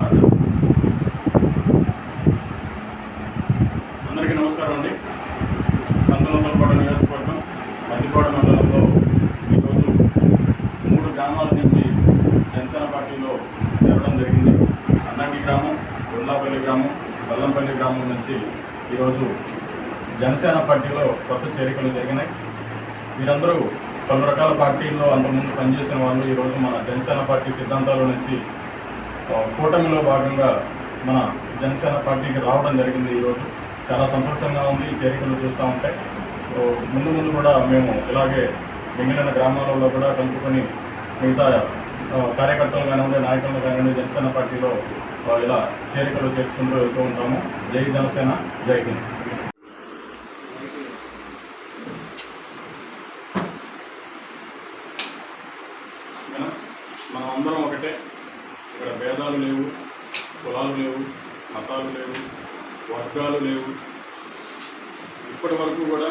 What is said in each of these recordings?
అందరికీ నమస్కారం అండి. పంతొమ్మిది నియోజకవర్గం మధ్యపాడ మండలంలో ఈరోజు మూడు గ్రామాల నుంచి జనసేన పార్టీలో చేరడం జరిగింది. అన్నంకి గ్రామం గుండ్లాపల్లి గ్రామం బల్లంపల్లి గ్రామం నుంచి ఈరోజు జనసేన పార్టీలో కొత్త చేరికలు జరిగినాయి. వీరందరూ పలు రకాల పార్టీల్లో అంతకుముందు పనిచేసిన వాళ్ళు ఈరోజు మన జనసేన పార్టీ సిద్ధాంతాల నుంచి కూటమిలో భాగంగా మన జనసేన పార్టీకి రావడం జరిగింది ఈరోజు. చాలా సంతోషంగా ఉంది ఈ చేరికలు చూస్తూ ఉంటే. ముందు ముందు కూడా మేము ఇలాగే మిగిలిన గ్రామాలలో కూడా కలుపుకొని మిగతా కార్యకర్తలు కానివ్వండి నాయకులు కానివ్వండి జనసేన పార్టీలో ఇలా చేరికలు చేర్చుకుంటూ వెళ్తూ ఉంటాము. జై జనసేన జై హింద్. మనం అందరం ఒకటే. ఇక్కడ భేదాలు లేవు కులాలు లేవు మతాలు లేవు వర్గాలు లేవు. ఇప్పటి వరకు కూడా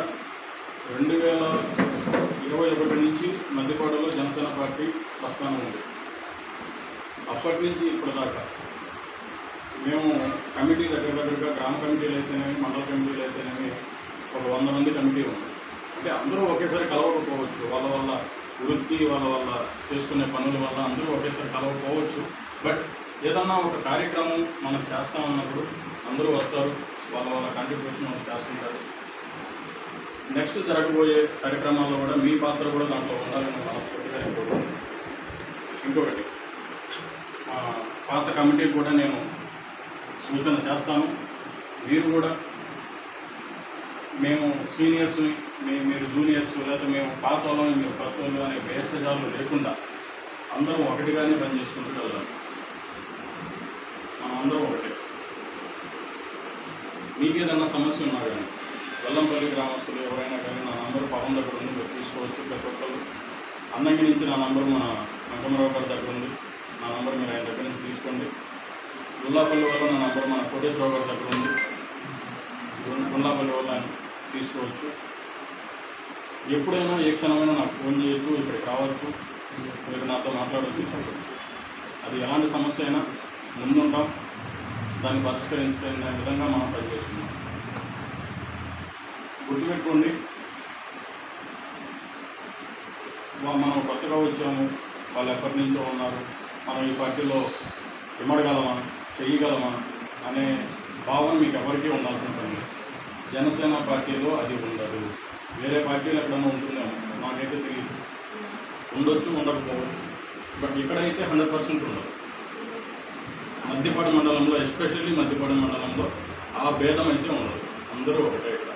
రెండు వేల ఇరవై ఒకటి నుంచి మధ్యపాడలో జనసేన పార్టీ ప్రస్థానం ఉంది. అప్పటి నుంచి ఇప్పటిదాకా మేము కమిటీ దగ్గర దగ్గరగా గ్రామ కమిటీలు అయితేనేమి మండల కమిటీలు అయితేనేమి ఒక వంద మంది కమిటీ ఉంది. అంటే అందరూ ఒకేసారి కలవకపోవచ్చు. వాళ్ళ వల్ల వృత్తి వాళ్ళ వల్ల చేసుకునే పనుల వల్ల అందరూ ఒకేసారి కలవకపోవచ్చు. బట్ ఏదన్నా ఒక కార్యక్రమం మనం చేస్తామన్నప్పుడు అందరూ వస్తారు వాళ్ళ వాళ్ళ కాంట్రిబ్యూషన్ వాళ్ళు చేస్తుంటారు. నెక్స్ట్ జరగబోయే కార్యక్రమాల్లో కూడా మీ పాత్ర కూడా దాంట్లో ఉండాలని మనస్ఫూర్తిగా ఇంకొకటి పాత కమిటీకి కూడా నేను సూచన చేస్తాను. మీరు కూడా మేము సీనియర్స్ మీ మీరు జూనియర్స్ లేకపోతే మేము పాత వాళ్ళని మీరు కొత్త వాళ్ళు అనే భేషజాలు లేకుండా అందరం ఒకటిగానే పనిచేసుకుంటూ వెళ్ళాలి అందరం ఒకటే. మీకు ఏదన్నా సమస్య ఉన్నా కానీ వెల్లంపల్లి గ్రామస్తులు ఎవరైనా కానీ నా నంబర్ పవన్ దగ్గర ఉంది మీరు తీసుకోవచ్చు. ప్రతి ఒక్కరు అన్నంగి నుంచి నా నంబర్ మన వెంకమరావు గారి దగ్గర ఉంది. నా నంబర్ మీరు ఆయన దగ్గర నుంచి తీసుకోండి. గుల్లాపల్లి వల్ల నా నంబర్ మన కోటేశ్వరరావు గారి దగ్గర ఉంది. గుల్లాపల్లి వల్ల తీసుకోవచ్చు. ఎప్పుడైనా ఏ క్షణమైనా నాకు ఫోన్ చేయొచ్చు ఇక్కడికి కావచ్చు. మీరు నాతో మాట్లాడవచ్చు అది ఎలాంటి సమస్య అయినా ముందుంటాం. దాన్ని పరిష్కరించే విధంగా మనం పనిచేస్తున్నాం. గుర్తుపెట్టుకోండి. మనం కొత్తగా వచ్చాము. వాళ్ళు ఎప్పటి నుంచో ఉన్నారు. మనం ఈ పార్టీలో ఇమ్మడగలమా? చేయగలమా? అనే భావన మీకు ఎవరికీ ఉండాల్సిన పని జనసేన పార్టీలో అది ఉండదు. వేరే పార్టీలు ఎక్కడైనా ఉంటుందేమో? నాకైతే తెలియదు ఉండొచ్చు ఉండకపోవచ్చు. బట్ ఇక్కడైతే హండ్రెడ్ పర్సెంట్ ఉండదు. మధ్యపాడు మండలంలో ఎస్పెషల్లీ మధ్యపాడు మండలంలో ఆ భేదం అయితే ఉండదు. అందరూ ఒకటే ఇక్కడ.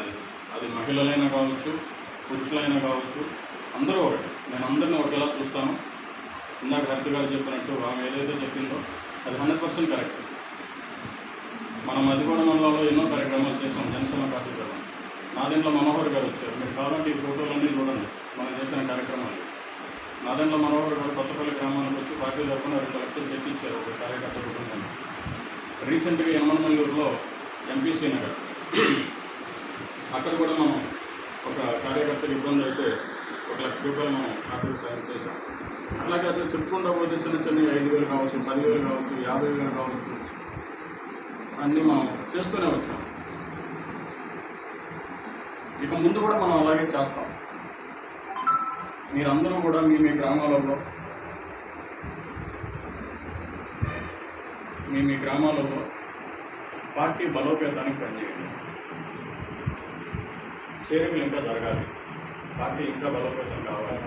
అది అది మహిళలైనా కావచ్చు పురుషులైనా కావచ్చు అందరూ ఒకటి. నేను అందరిని ఒకేలా చూస్తాను. ఇందాక హరిత గారు చెప్పినట్టు ఆమె ఏదైతే చెప్పిందో అది హండ్రెడ్ పర్సెంట్ కరెక్ట్. మన మధ్యపాడ మండలంలో ఎన్నో కార్యక్రమాలు చేసాం జనసేన పార్టీ నా దీంట్లో మనోహర్ గారు వచ్చారు. మీరు కావాలంటే ఈ ఫోటోలన్నీ చూడండి. మనం చేసిన కార్యక్రమాలు. నాదండ్ల మనోహర్ గారు కొత్తపల్లి గ్రామానికి వచ్చి పార్టీ తరఫున రెండు లక్షలు చెక్ ఒక కార్యకర్త కుటుంబాన్ని రీసెంట్గా యమనమల్లూరులో ఎంపీసీ నగర్. అక్కడ కూడా మనం ఒక కార్యకర్తకి ఇబ్బంది అయితే ఒక లక్ష రూపాయలు మనం ఆర్థిక సాయం చేశాం. అట్లాగే అట్లా చెప్పుకుంటా పోతే చిన్న చిన్న ఐదు వేలు కావచ్చు పదివేలు కావచ్చు యాభై వేలు కావచ్చు. అన్నీ మనం చేస్తూనే వచ్చాం. ఇక ముందు కూడా మనం అలాగే చేస్తాం. మీరందరూ కూడా మీ మీ గ్రామాలలో మీ మీ గ్రామాలలో పార్టీ బలోపేతానికి పనిచేయండి. చేరికలు ఇంకా జరగాలి. పార్టీ ఇంకా బలోపేతం కావాలి.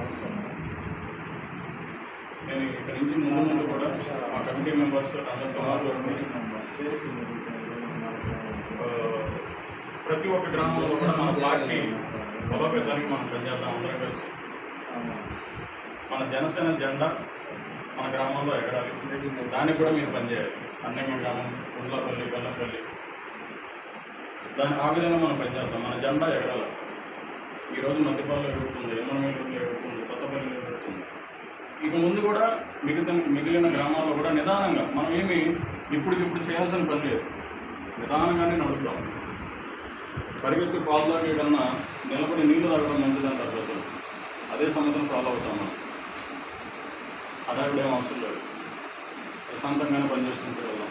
నేను ఇక్కడి నుంచి ముందు ముందు కూడా మా కమిటీ మెంబర్స్తో అందరితో ప్రతి ఒక్క గ్రామంలో కూడా మన పార్టీ బలోపేతానికి మనం పనిచేద్దాం అందరం కలిసి. మన జనసేన జెండా మన గ్రామంలో ఎగరాలి. దానికి కూడా మీరు పనిచేయాలి. అన్నయ్య గ్రామం ఉండలపల్లి బెల్లంపల్లి. దాని ఆ విధంగా మనం పనిచేద్దాం. మన జెండా ఎగరాలి. ఈరోజు మధ్యపాలలో ఎగురుతుంది ఎమ్మనమేలులో ఎగురుతుంది కొత్తపల్లిలో ఎగురుతుంది. ఇక ముందు కూడా మిగతా మిగిలిన గ్రామాల్లో కూడా నిదానంగా మనం ఏమి ఇప్పటికిప్పుడు చేయాల్సిన పని లేదు. నిదానంగానే నడుపుతాం. పరిగెత్తి పాలు తాగే కన్నా నిలబడి నీళ్ళు తాగడం మంచిదంటారు ప్రజలు అదే సంగతిని ఫాలో అవుతాం మనం. అదావిడేం అవసరం లేదు. ప్రశాంతంగానే పనిచేసుకుంటూ వెళ్దాం.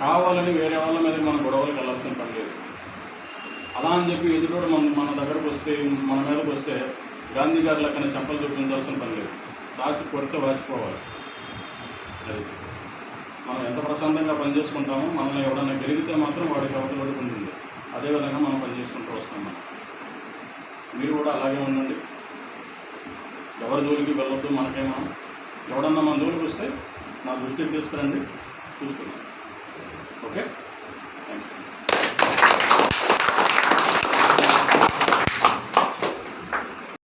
కావాలని వేరే వాళ్ళ మీద మన గొడవలకు వెళ్ళాల్సిన పని లేదు. అలా అని చెప్పి ఎదుటోడు మన మన దగ్గరకు వస్తే మన మీదకి వస్తే గాంధీ గారి లెక్కన చెంపలు చూపించాల్సిన పని లేదు. దాచి కొడితే వాచిపోవాలి. అది. మనం ఎంత ప్రశాంతంగా పనిచేసుకుంటామో మనల్ని ఎవడన్నా గెలిగితే మాత్రం వాడికి అవతల ఉంటుంది అదేవిధంగా మనం పనిచేసుకుంటూ వస్తాం మనం. మీరు కూడా అలాగే ఉండండి. ఎవరి జోలికి వెళ్ళొద్దు మనకేమో ఎవడన్నా మన జోలికి వస్తే నా దృష్టి తీసుకురండి. చూస్తున్నాను. ఓకే? Thank you